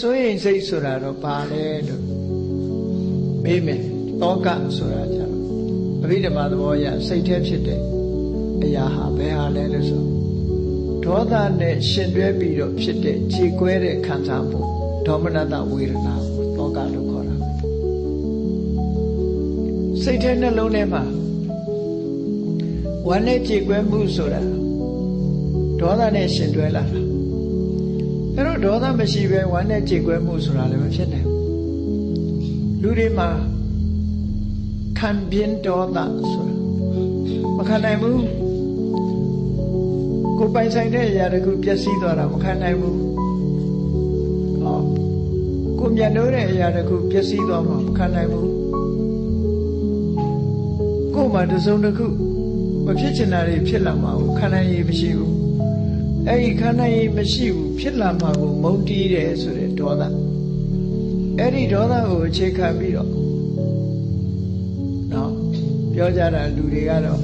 စိုးရိမ်စိတ်ဆိုတာတော့ဘာလဲလို့မေးမယ်တောကဆိုတာကြတော့အဘိဓမ္မာသဘောအရစိတ်แท้ဖြစ်တဲ့အရာဟာဘယ်ဟာလဲလို့ဆိုဒေါသနဲ့ရှင်တွဲပြီးတော့ဖြစ်တဲ့ခြေကွဲတဲ့ခံစားမှုဒေါမနတဝေဒနာကိုတောကလို့ခေါ်တာစိတ်แท้နှလုံးထဲမှာဝမ်းနဲ့ခြေကွဲမှုဆိုတာဒေါသနဲ့ရှင်တွဲလာတာ အဲ့တော့ဒေါသမရှိဘဲဝမ်းနဲ့ကြေကွဲမှုဆိုတာလည်းမဖြစ်နိုင်ဘူးလူတွေမှာခံပြင်းဒေါသဆိုတာမခံနိုင်ဘူးကိုယ်ပိုင်ဆိုင်တဲ့အရာတခုပျက်စီးသွားတာမခံနိုင်ဘူးဟောကိုယ်မြတ်လို့တဲ့အရာတခုပျက်စီးသွားမှမခံနိုင်ဘူးကိုယ်မှာတစ်စုံတစ်ခုမဖြစ်ချင်တာတွေဖြစ်လာမှာကိုခံနိုင်ရည်မရှိဘူး အဲ့ဒီခန္ဓာရည်မရှိဘူးဖြစ်လာမှာကိုမုန်းတီးတယ်ဆိုတဲ့ဒေါသအဲ့ဒီဒေါသကိုအခြေခံပြီးတော့နော်ပြောကြတာလူတွေကတော့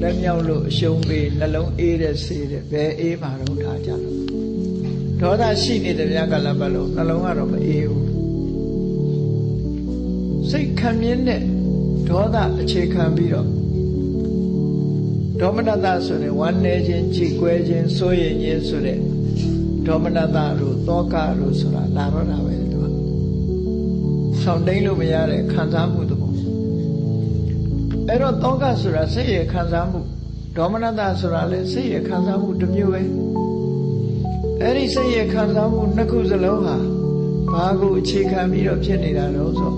လက်မြောက်လို့အရှုံးပေးနှလုံးအေးတဲ့စေးတဲ့ဘယ်အေးမှာတော့ထားကြလို့ဒေါသရှိနေတဲ့မြတ်ကလပ်ပတ်လို့နှလုံးကတော့မအေးဘူးစိတ်ခံမြင်တဲ့ဒေါသအခြေခံပြီးတော့ ဒေါမနတဆိုတဲ့ဝမ်းနေခြင်းကြည်ကွဲခြင်းစိုးရိမ်ခြင်းဆိုတဲ့ဒေါမနတလို့တောကလို့ဆိုတာလာတော့တာပဲသူကဆောင်းတိန်လို့မရတဲ့ခံစားမှုသဘောအဲ့တော့တောကဆိုတာစိတ်ရဲ့ခံစားမှုဒေါမနတဆိုတာလည်းစိတ်ရဲ့ခံစားမှုတစ်မျိုးပဲအဲ့ဒီစိတ်ရဲ့ခံစားမှုနှစ်ခုစလုံးဟာဘာကိုအခြေခံပြီးတော့ဖြစ်နေတာတော့ဆို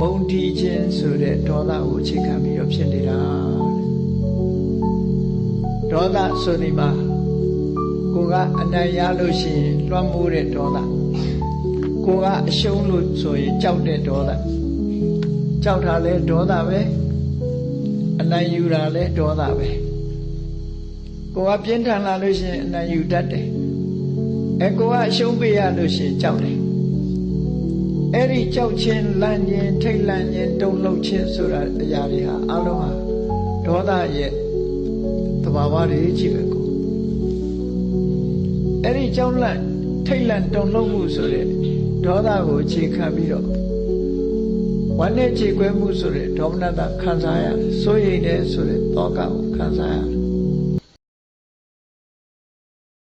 မုံတီးခြင်းဆိုတဲ့ဒေါသကိုအခြေခံပြီးတော့ဖြစ်နေတာ ဒေါသဆိုဒီမှာကိုကအနိုင်ရလို့ရှိရင်လွှမ်းမိုးတဲ့ဒေါသကိုကအရှုံးလို့ဆိုရင်ကြောက်တဲ့ဒေါသကြောက်တာလဲဒေါသပဲအနိုင်ယူတာလဲဒေါသပဲကိုကပြင်းထန်လာလို့ရှိရင်အနိုင်ယူတတ်တယ်အဲကိုကအရှုံးပေးရလို့ရှိရင်ကြောက်တယ်အဲ့ဒီကြောက်ခြင်းလန့်ခြင်းထိတ်လန့်ခြင်းတုန်လှုပ်ခြင်းဆိုတာအရာတွေဟာအလုံးဟာဒေါသရဲ့ သဘာဝတွေကြီးပဲကိုအဲ့ဒီကြောက်လန့်ထိတ်လန့်တုန်လှုပ်မှုဆိုတဲ့ဒေါသကိုအခြေခံပြီးတော့ဝမ်းနဲ့ခြေကွဲမှုဆိုတဲ့ဒေါမနတခံစားရတယ်စိုးရိမ်တယ်ဆိုတဲ့တောကကိုခံစားရတယ်